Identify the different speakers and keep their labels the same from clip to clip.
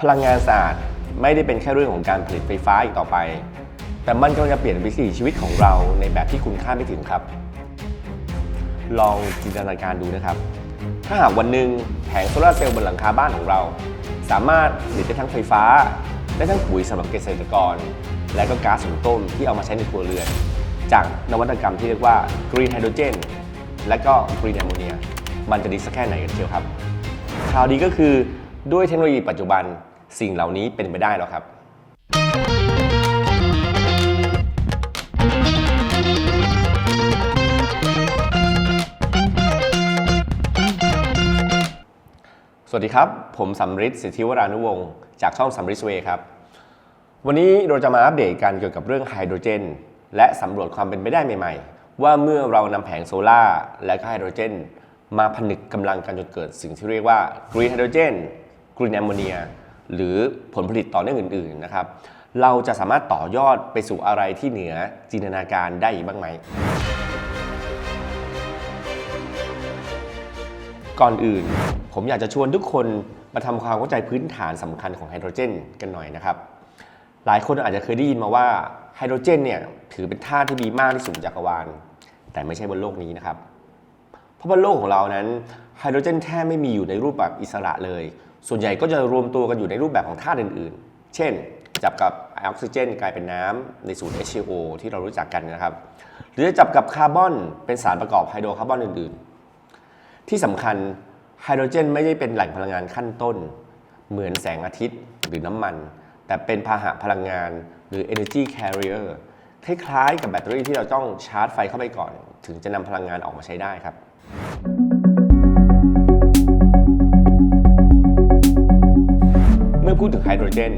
Speaker 1: พลังงานสะอาดไม่ได้เป็นแค่เรื่องของการผลิตไฟฟ้าอีกต่อไป แต่มันกำลังจะเปลี่ยนวิถีชีวิตของเราในแบบที่คุณคาดไม่ถึงครับ ลองจินตนาการดูนะครับ ถ้าหากวันหนึ่งแผงโซลาร์เซลล์บนหลังคาบ้านของเรา สามารถผลิตได้ทั้งไฟฟ้า ได้ทั้งปุ๋ยสำหรับเกษตรกร และก็ก๊าซหุงต้มที่เอามาใช้ในครัวเรือน จากนวัตกรรมที่เรียกว่า Green Hydrogen และก็ Green Ammonia มันจะดีสักแค่ไหนกันเชียวครับข่าวดีก็คือ ด้วยเทคโนโลยีปัจจุบันสิ่งเหล่านี้เป็นไปได้แล้วครับ สวัสดีครับ ผมสำริดสิทธิวรานุวงศ์จากช่องสำริดเวครับ วันนี้เราจะมาอัปเดตกันเกี่ยวกับเรื่องไฮโดรเจน และสำรวจความเป็นไปได้ใหม่ ๆ ว่าเมื่อเรานำแผงโซลาร์และก็ไฮโดรเจน มาผนึกกำลังกันจนเกิดสิ่งที่เรียกว่ากรีนไฮโดรเจน Green Hydrogen Green Ammonia หรือผลผลิตต่อเนื่องอื่นๆนะครับ เราจะสามารถต่อยอดไปสู่อะไรที่เหนือจินตนาการได้อีกบ้างไหม ก่อนอื่น ผมอยากจะชวนทุกคนมาทำความเข้าใจพื้นฐานสำคัญของไฮโดรเจนกันหน่อยนะครับ หลายคนอาจจะเคยได้ยินมาว่าไฮโดรเจนเนี่ยถือเป็นธาตุที่มีมากที่สุดจักรวาล แต่ไม่ใช่บนโลกนี้นะครับ เพราะบนโลกของเรานั้นไฮโดรเจนแทบไม่มีอยู่ในรูปแบบอิสระเลย ส่วนใหญ่ก็จะรวมตัวกันอยู่ในรูปแบบของธาตุอื่นๆ เช่น จับกับออกซิเจน กลายเป็นน้ำในสูตร H2O ที่เรารู้จักกันนะครับ หรือจะจับกับคาร์บอนเป็นสารประกอบไฮโดรคาร์บอนอื่นๆ ที่สำคัญไฮโดรเจนไม่ได้เป็นแหล่งพลังงานขั้นต้น เหมือนแสงอาทิตย์หรือน้ำมัน แต่เป็นพาหะพลังงานหรือ energy carrier คล้ายๆกับแบตเตอรี่ที่เราต้องชาร์จไฟเข้าไปก่อน ถึงจะนำพลังงานออกมาใช้ได้ครับ อพูดถึงไฮโดรเจน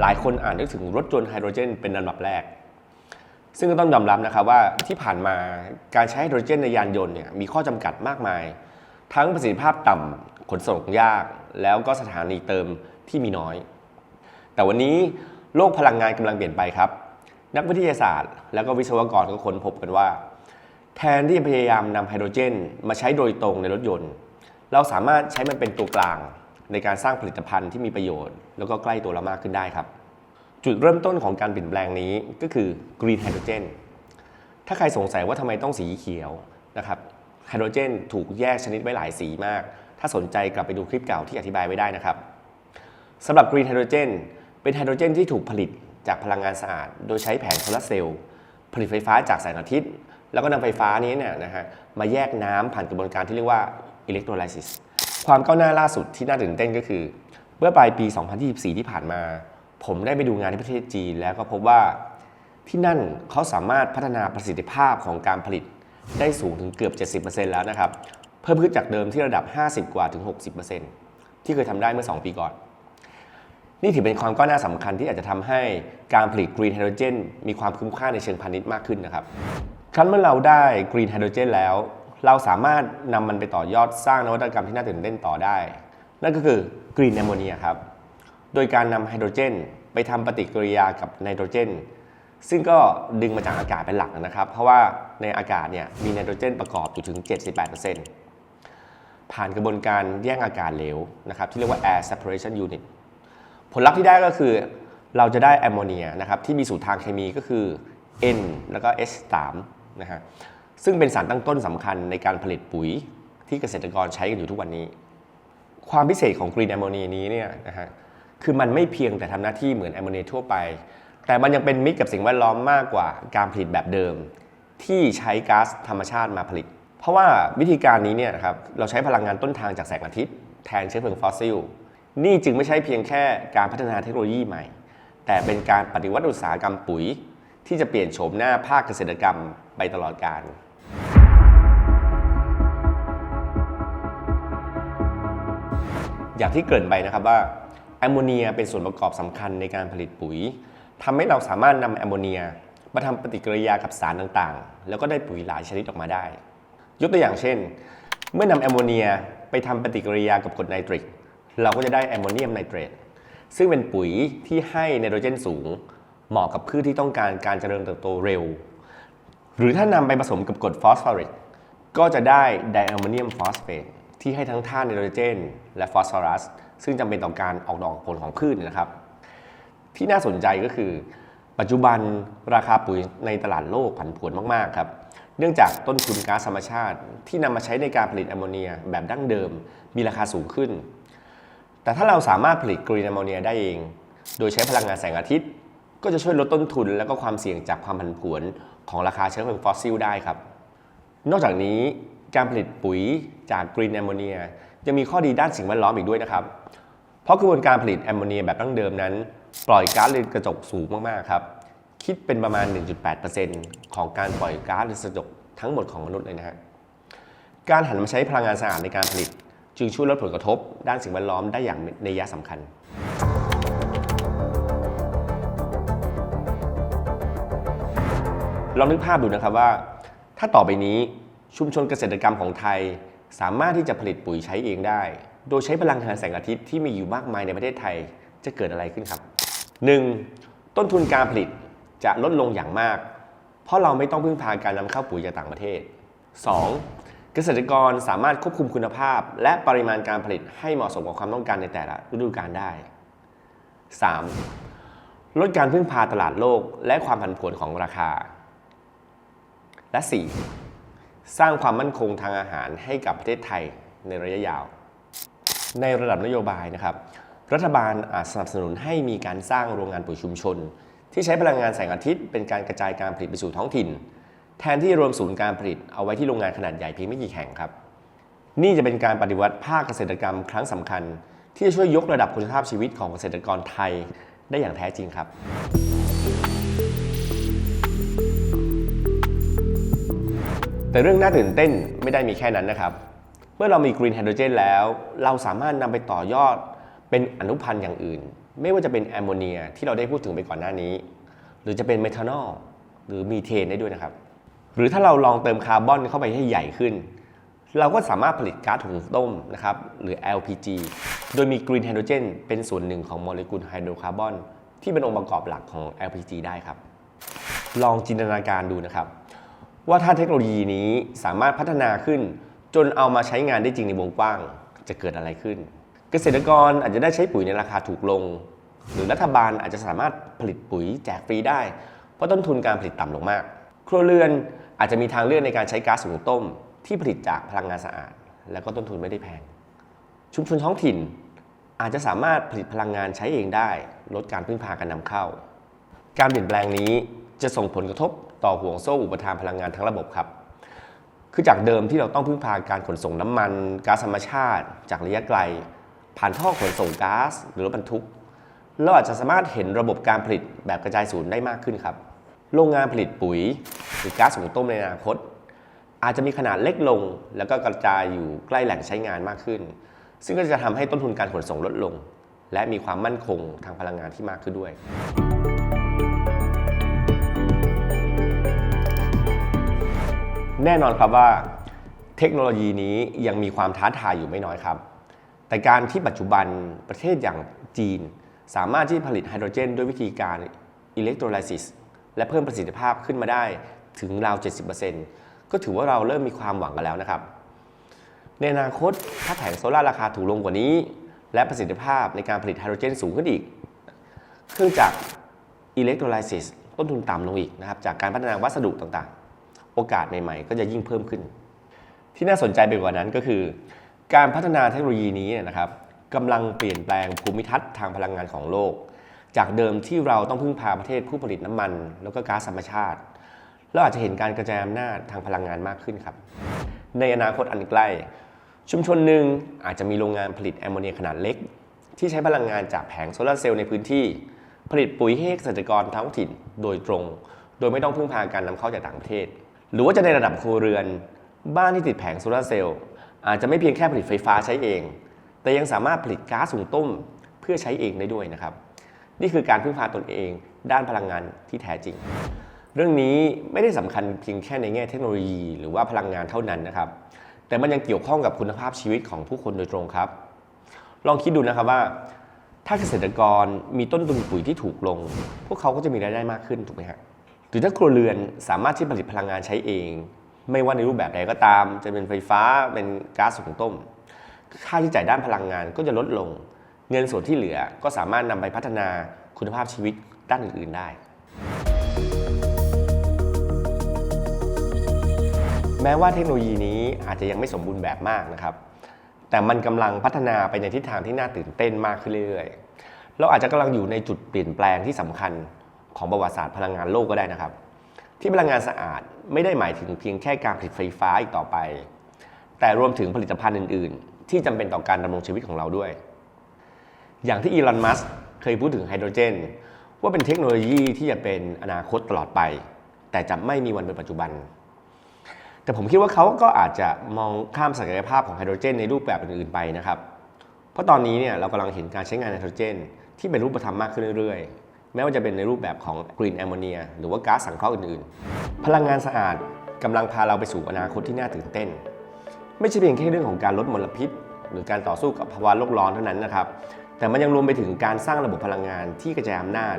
Speaker 1: หลายคนอ่านนึกถึงรถยนต์ไฮโดรเจนเป็นอันดับแรก ซึ่งก็ต้องยอมรับนะครับว่าที่ผ่านมาการใช้ไฮโดรเจนในยานยนต์เนี่ยมีข้อจำกัดมากมาย ทั้งประสิทธิภาพต่ำขนส่งยาก แล้วก็สถานีเติมที่มีน้อย แต่วันนี้โลกพลังงานกำลังเปลี่ยนไปครับ นักวิทยาศาสตร์ แล้วก็วิศวกรก็ค้นพบกันว่า แทนที่จะพยายามนำไฮโดรเจน มาใช้โดยตรงในรถยนต์ เราสามารถใช้มันเป็นตัวกลาง ในการสร้างผลิตภัณฑ์ที่มีประโยชน์ แล้วก็ใกล้ตัวเรามากขึ้นได้ครับ จุดเริ่มต้นของการเปลี่ยนแปลงนี้ก็คือ Green Hydrogen ถ้าใครสงสัยว่าทำไมต้องสีเขียวนะครับไฮโดรเจนถูกแยกชนิดไว้หลายสีมาก ถ้าสนใจกลับไปดูคลิปเก่าที่อธิบายไว้ได้นะครับสำหรับ Green Hydrogen เป็นไฮโดรเจนที่ถูกผลิตจากพลังงานสะอาด โดยใช้แผงโซลาร์เซลล์ผลิตไฟฟ้าจากแสงอาทิตย์ แล้วก็นำไฟฟ้านี้เนี่ยนะฮะมาแยกน้ำผ่านกระบวนการที่เรียกว่า electrolysis ความก้าวหน้าล่าสุดที่น่าตื่นเต้นก็คือ เมื่อปลายปี 2024 ที่ผ่านมา ผมได้ไปดูงานที่ประเทศจีน แล้วก็พบว่าที่นั่นเขาสามารถพัฒนาประสิทธิภาพของการผลิตได้สูงถึงเกือบ 70%แล้วนะครับ เพิ่มขึ้นจากเดิมที่ระดับ 50 กว่าถึง 60%ที่เคยทำได้เมื่อ 2 ปีก่อน นี่ถือเป็นความก้าวหน้าสำคัญที่อาจจะทำให้การผลิต Green Hydrogen มีความคุ้มค่าในเชิงพาณิชย์มากขึ้นนะครับ ครั้นเมื่อเราได้ Green Hydrogen แล้ว เราสามารถนำมันไปต่อยอดสร้างนวัตกรรมที่น่าตื่นเต้นต่อได้ นั่นก็คือ Green Ammonia ครับ โดยการนำไฮโดรเจน ไปทำปฏิกิริยากับไนโตรเจน ซึ่งก็ดึงมาจากอากาศเป็นหลักนะครับ เพราะว่าในอากาศเนี่ยมีไนโตรเจนประกอบอยู่ถึง 78%ผ่านกระบวนการแยกอากาศเหลวนะครับที่เรียกว่า air separation unit ผลลัพธ์ที่ได้ก็คือเราจะได้แอมโมเนียนะครับที่มีสูตรทางเคมีก็คือ N แล้วก็ H3 นะฮะ ซึ่งเป็นสารตั้งต้นสำคัญในการผลิตปุ๋ยที่เกษตรกรใช้กันอยู่ทุกวันนี้ ความพิเศษของ Green Ammonia นี้เนี่ยนะฮะคือมันไม่เพียงแต่ทำหน้าที่เหมือนแอมโมเนียทั่วไป แต่มันยังเป็นมิตรกับสิ่งแวดล้อมมากกว่าการผลิตแบบเดิม ที่ใช้ก๊าซธรรมชาติมาผลิต เพราะว่าวิธีการนี้เนี่ยครับเราใช้พลังงานต้นทางจากแสงอาทิตย์แทนเชื้อเพลิงฟอสซิลนี่จึงไม่ใช่เพียงแค่การพัฒนาเทคโนโลยีใหม่ แต่เป็นการปฏิวัติอุตสาหกรรมปุ๋ย ที่จะเปลี่ยนโฉมหน้าภาคเกษตรกรรมไปตลอดกาล อย่างที่เกริ่นไปนะครับว่าแอมโมเนียเป็นส่วนประกอบสำคัญในการผลิตปุ๋ยทำให้เราสามารถนำแอมโมเนียมาทำปฏิกิริยากับสารต่างๆ แล้วก็ได้ปุ๋ยหลายชนิดออกมาได้ ยกตัวอย่างเช่น เมื่อนำแอมโมเนียไปทำปฏิกิริยากับกรดไนตริก เราก็จะได้แอมโมเนียมไนเตรตซึ่งเป็นปุ๋ยที่ให้ไนโตรเจนสูง เหมาะกับพืชที่ต้องการการเจริญเติบโตเร็ว หรือถ้านำไปผสมกับกรดฟอสฟอริกก็จะได้ไดแอมโมเนียมฟอสเฟต ที่ให้ทั้งธาตุไนโตรเจน และฟอสฟอรัส ซึ่งจำเป็นต่อการออกดอกผลของพืชนนะครับ ที่น่าสนใจก็คือ ปัจจุบันราคาปุ๋ยในตลาดโลกผันผวนมากๆครับ เนื่องจากต้นทุนก๊าซธรรมชาติ ที่นำมาใช้ในการผลิตแอมโมเนียแบบดั้งเดิมมีราคาสูงขึ้น แต่ถ้าเราสามารถผลิตกรีนแอมโมเนียได้เอง โดยใช้พลังงานแสงอาทิตย์ ก็จะช่วยลดต้นทุน และก็ความเสี่ยงจากความผันผวนของราคาเชื้อเพลิงฟอสซิลได้ครับ นอกจากนี้ การผลิตปุ๋ยจากกรีนแอมโมเนียยังมีข้อดีด้านสิ่งแวดล้อมอีกด้วยนะครับ เพราะกระบวนการผลิตแอมโมเนียแบบดั้งเดิมนั้น ปล่อยก๊าซเรือนกระจกสูงมากๆครับ คิดเป็นประมาณ 1.8%ของการปล่อยก๊าซเรือนกระจกทั้งหมดของมนุษย์เลยนะฮะการหันมาใช้พลังงานสะอาดในการผลิต จึงช่วยลดผลกระทบ ด้านสิ่งแวดล้อมได้อย่างในยะสำคัญลองนึกภาพดูนะครับว่า ถ้าต่อไปนี้ ชุมชนเกษตรกรรมของไทย สามารถที่จะผลิตปุ๋ยใช้เองได้ โดยใช้พลังงานแสงอาทิตย์ที่มีอยู่มากมายในประเทศไทยจะเกิดอะไรขึ้นครับ 1. ต้นทุนการผลิตจะลดลงอย่างมาก เพราะเราไม่ต้องพึ่งพาการนำเข้าปุ๋ยจากต่างประเทศ 2. เกษตรกรสามารถควบคุมคุณภาพ และปริมาณการผลิตให้เหมาะสมกับความต้องการในแต่ละฤดูกาลได้ 3. ลดการพึ่งพาตลาดโลกและความผันผวนของราคา และ 4. สร้างความมั่นคงทางอาหารให้กับประเทศไทยในระยะยาว ในระดับนโยบายนะครับ รัฐบาลอาจสนับสนุนให้มีการสร้างโรงงานปุ๋ยชุมชน ที่ใช้พลังงานแสงอาทิตย์เป็นการกระจายการผลิตไปสู่ท้องถิ่น แทนที่รวมศูนย์การผลิตเอาไว้ที่โรงงานขนาดใหญ่เพียงไม่กี่แห่งครับ นี่จะเป็นการปฏิวัติภาคเกษตรกรรมครั้งสำคัญ ที่จะช่วยยกระดับคุณภาพชีวิตของเกษตรกรไทยได้อย่างแท้จริงครับ แต่เรื่องน่าตื่นเต้นไม่ได้มีแค่นั้นนะครับ เมื่อเรามีกรีนไฮโดรเจนแล้ว เราสามารถนำไปต่อยอดเป็นอนุพันธ์อย่างอื่น ไม่ว่าจะเป็นแอมโมเนียที่เราได้พูดถึงไปก่อนหน้านี้ หรือจะเป็นเมทานอลหรือมีเทนได้ด้วยนะครับ หรือถ้าเราลองเติมคาร์บอนเข้าไปให้ใหญ่ขึ้น เราก็สามารถผลิตก๊าซถุงต้มนะครับหรือ LPG โดยมีกรีนไฮโดรเจนเป็นส่วนหนึ่งของโมเลกุลไฮโดรคาร์บอนที่เป็นองค์ประกอบหลักของ LPG ได้ครับ ลองจินตนาการดูนะครับ ว่าถ้าเทคโนโลยีนี้สามารถพัฒนาขึ้น จนเอามาใช้งานได้จริงในวงกว้าง จะเกิดอะไรขึ้น เกษตรกรอาจจะได้ใช้ปุ๋ยในราคาถูกลง หรือรัฐบาลอาจจะสามารถผลิตปุ๋ยแจกฟรีได้ เพราะต้นทุนการผลิตต่ำลงมาก ครัวเรือนอาจจะมีทางเลือกในการใช้ก๊าซหุงต้ม ที่ผลิตจากพลังงานสะอาด และก็ต้นทุนไม่ได้แพง ชุมชนท้องถิ่นอาจจะสามารถผลิตพลังงานใช้เองได้ ลดการพึ่งพาการนำเข้า การเปลี่ยนแปลงนี้จะส่งผลกระทบ ต่อห่วงโซ่อุปทานพลังงานทั้งระบบครับ คือจากเดิมที่เราต้องพึ่งพาการขนส่งน้ำมันก๊าซธรรมชาติ จากระยะไกล ผ่านท่อขนส่งก๊าซหรือรถบรรทุก เราอาจจะสามารถเห็นระบบการผลิตแบบกระจายศูนย์ได้มากขึ้นครับ โรงงานผลิตปุ๋ย หรือก๊าซหุงต้มในอนาคต อาจจะมีขนาดเล็กลง แล้วก็กระจายอยู่ใกล้แหล่งใช้งานมากขึ้น ซึ่งก็จะทำให้ต้นทุนการขนส่งลดลง และมีความมั่นคงทางพลังงานที่มากขึ้นด้วย แน่นอนครับว่าเทคโนโลยีนี้ยังมีความท้าทายอยู่ไม่น้อยครับ แต่การที่ปัจจุบันประเทศอย่างจีน สามารถที่ผลิตไฮโดรเจน ด้วยวิธีการอิเล็กโทรไลซิสและเพิ่มประสิทธิภาพขึ้นมาได้ถึงราว 70%ก็ถือว่าเราเริ่มมีความหวังกันแล้วนะครับ ในอนาคตถ้าแผงโซลาร์ราคาถูกลงกว่านี้ และประสิทธิภาพในการผลิตไฮโดรเจนสูงขึ้นอีก เครื่องจักรอิเล็กโทรไลซิสต้นทุนต่ำลงอีกนะครับจากการพัฒนาวัสดุต่าง โอกาสใหม่ๆก็จะยิ่งเพิ่มขึ้น ที่น่าสนใจไปกว่านั้นก็คือ การพัฒนาเทคโนโลยีนี้นะครับกำลังเปลี่ยนแปลงภูมิทัศน์ทางพลังงานของโลก จากเดิมที่เราต้องพึ่งพาประเทศผู้ผลิตน้ำมัน แล้วก็ก๊าซธรรมชาติเราอาจจะเห็นการกระจายอำนาจทางพลังงานมากขึ้นครับ ในอนาคตอันใกล้ ชุมชนหนึ่งอาจจะมีโรงงานผลิตแอมโมเนียขนาดเล็ก ที่ใช้พลังงานจากแผงโซลาร์เซลล์ในพื้นที่ ผลิตปุ๋ยให้เกษตรกรท้องถิ่นโดยตรง โดยไม่ต้องพึ่งพาการนำเข้าจากต่างประเทศ หรือว่าจะในระดับครัวเรือน บ้านที่ติดแผงโซลาร์เซลล์อาจจะไม่เพียงแค่ผลิตไฟฟ้าใช้เอง แต่ยังสามารถผลิตก๊าซหุงต้มเพื่อใช้เองได้ด้วยนะครับ นี่คือการพึ่งพาตนเองด้านพลังงานที่แท้จริง เรื่องนี้ไม่ได้สำคัญเพียงแค่ในแง่เทคโนโลยี หรือว่าพลังงานเท่านั้นนะครับ แต่มันยังเกี่ยวข้องกับคุณภาพชีวิตของผู้คนโดยตรงครับ ลองคิดดูนะครับว่า ถ้าเกษตรกรมีต้นทุนปุ๋ยที่ถูกลง พวกเขาก็จะมีรายได้มากขึ้นถูกไหมฮะ หรือถ้าครัวเรือนสามารถที่ผลิตพลังงานใช้เอง ไม่ว่าในรูปแบบใดก็ตาม จะเป็นไฟฟ้าเป็นก๊าซหุงต้ม ค่าใช้จ่ายด้านพลังงานก็จะลดลง เงินส่วนที่เหลือก็สามารถนำไปพัฒนาคุณภาพชีวิตด้านอื่น ๆ ได้ แม้ว่าเทคโนโลยีนี้อาจจะยังไม่สมบูรณ์แบบมากนะครับ แต่มันกำลังพัฒนาไปในทิศทางที่น่าตื่นเต้นมากขึ้นเรื่อยๆ เราอาจจะกำลังอยู่ในจุดเปลี่ยนแปลงที่สำคัญ ของประวัติศาสตร์พลังงานโลกก็ได้นะครับ ที่พลังงานสะอาดไม่ได้หมายถึงเพียงแค่การผลิตไฟฟ้าอีกต่อไป แต่รวมถึงผลิตภัณฑ์อื่น ๆ ที่จำเป็นต่อการดำรงชีวิตของเราด้วย อย่างที่อีลอนมัสเคยพูดถึงไฮโดรเจน ว่าเป็นเทคโนโลยีที่จะเป็นอนาคตตลอดไป แต่จะไม่มีวันเป็นปัจจุบัน แต่ผมคิดว่าเขาก็อาจจะมองข้ามศักยภาพของไฮโดรเจนในรูปแบบอื่นๆไปนะครับ เพราะตอนนี้เนี่ยเรากำลังเห็นการใช้งานไฮโดรเจน ที่เป็นรูปธรรมมากขึ้นเรื่อยๆ แม้ว่าจะเป็นในรูปแบบของกรีนแอมโมเนีย หรือว่าก๊าซสังเคราะห์อื่นๆ พลังงานสะอาดกำลังพาเราไปสู่อนาคตที่น่าตื่นเต้น ไม่ใช่เพียงแค่เรื่องของการลดมลพิษ หรือการต่อสู้กับภาวะโลกร้อนเท่านั้นนะครับ แต่มันยังรวมไปถึงการสร้างระบบพลังงานที่กระจายอำนาจ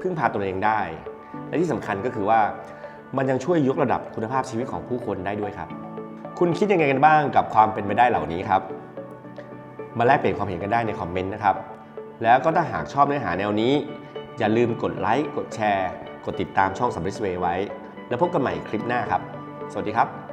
Speaker 1: พึ่งพาตนเองได้ และที่สำคัญก็คือว่ามันยังช่วยยกระดับคุณภาพชีวิตของผู้คนได้ด้วยครับ คุณคิดยังไงกันบ้างกับความเป็นไปได้เหล่านี้ครับ มาแลกเปลี่ยนความเห็นกันได้ในคอมเมนต์นะครับ แล้วก็ถ้าหากชอบเนื้อหาแนวนี้ อย่าลืมกดไลค์ กดแชร์ กดติดตามช่องสัมฤทธิ์เวไว้ แล้วพบกันใหม่คลิปหน้าครับ สวัสดีครับ